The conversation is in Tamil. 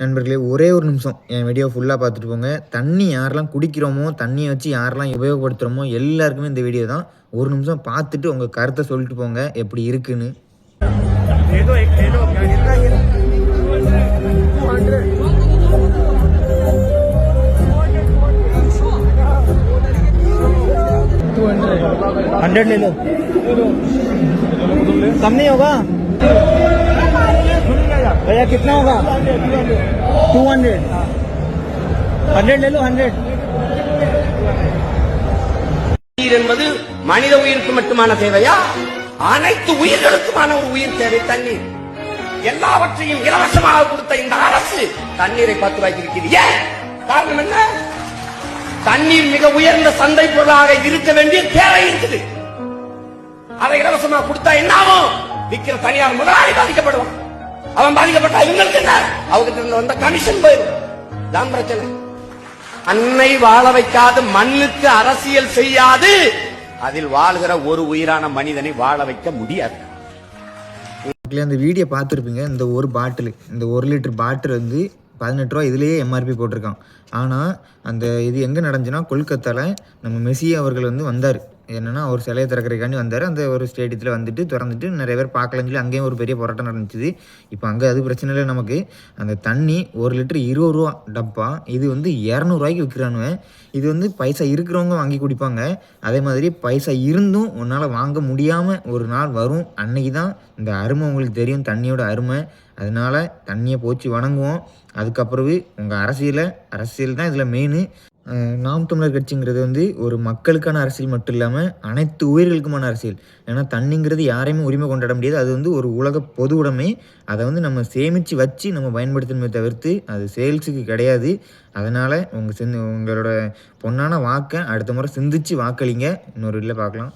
நண்பர்களே ஒரே ஒரு நிமிஷம் என் வீடியோ ஃபுல்லாக பார்த்துட்டு போங்க தண்ணி யாரெல்லாம் குடிக்கிறோமோ தண்ணியை வச்சு யாரெல்லாம் உபயோகப்படுத்துகிறோமோ எல்லாருக்குமே இந்த வீடியோ தான் ஒரு நிமிஷம் பார்த்துட்டு உங்கள் கருத்தை சொல்லிட்டு போங்க எப்படி இருக்குன்னு दे दो एक दे दो क्या कितना ये हंड्रेड ले लो कम नहीं होगा भैया कितना होगा टू हंड्रेड हंड्रेड ले लो हंड्रेड உயிர் என்பது மனித உயிருக்கு மட்டுமான தேவையா அனைத்து உயிர்களுக்குமான ஒரு உயிர் தேவை தண்ணீர் எல்லாவற்றையும் இலவசமாக கொடுத்த இந்த அரசு தண்ணீரை பத்து ரூபாய்க்கு விற்கிறது ஏன் காரணம் என்ன தண்ணீர் மிக உயர்ந்த சந்தை பொருளாக இருக்க வேண்டிய தேவை இருக்குது அதை இலவசமாக கொடுத்தா என்ன ஆகும் விற்கிற தனியார் முதலாளி பாதிக்கப்படுவான் அவன் பாதிக்கப்பட்ட இவங்களுக்கு என்ன? அவங்கிட்ட இருந்து வந்த கமிஷன் போயிடும் தான் பிரச்சனை. அன்னை வாழ வைக்காது மண்ணுக்கு அரசியல் செய்யாது. அதில் வாழ்கிற ஒரு உயிரான மனிதனை வாழ வைக்க முடியாது. அந்த வீடியோ பார்த்துருப்பீங்க. இந்த ஒரு பாட்டில் இந்த ஒரு லிட்டர் பாட்டில் வந்து பதினெட்டு ரூபா இதுலேயே எம்ஆர்பி போட்டிருக்கான். ஆனால் அந்த இது எங்கே நடந்துச்சுன்னா கொல்கத்தாவில் நம்ம மெஸ்ஸி அவர்கள் வந்து வந்தார். என்னென்னா அவர் சிலையை திறக்கிறதுக்காண்டி வந்தார். அந்த ஒரு ஸ்டேடியத்தில் வந்துட்டு திறந்துட்டு நிறைய பேர் பார்க்கலன்னு சொல்லி அங்கேயும் ஒரு பெரிய போராட்டம் நடந்துச்சு. இப்போ அங்கே அது பிரச்சனை இல்லை நமக்கு. அந்த தண்ணி ஒரு லிட்டர் இருபது ரூபா டப்பா. இது வந்து இரநூறுவாய்க்கு விற்கிறானுவேன் இது வந்து பைசா இருக்கிறவங்க வாங்கி குடிப்பாங்க. அதே மாதிரி பைசா இருந்தும் உன்னால் வாங்க முடியாமல் ஒரு நாள் வரும். அன்னைக்கு தான் இந்த அருமை உங்களுக்கு தெரியும். தண்ணியோட அருமை. அதனால தண்ணியை போச்சு வணங்குவோம். அதுக்கப்புறவு உங்கள் அரசியலை அரசியல் தான் இதில் மெயின் நாம் தமிழர் கட்சிங்கிறது வந்து ஒரு மக்களுக்கான அரசியல் மட்டும் இல்லாமல் அனைத்து உயிர்களுக்குமான அரசியல். ஏன்னா தண்ணிங்கிறது யாரையுமே உரிமை கொண்டாட முடியாது. அது வந்து ஒரு உலக பொது உடைமை. அதை வந்து நம்ம சேமித்து வச்சு நம்ம பயன்படுத்தணுமே தவிர்த்து அது சேல்ஸுக்கு கிடையாது. அதனால் உங்கள் சிந்து உங்களோட பொன்னான வாக்கை அடுத்த முறை சிந்திச்சு வாக்களிங்க. இன்னொரு இதில் பார்க்கலாம்.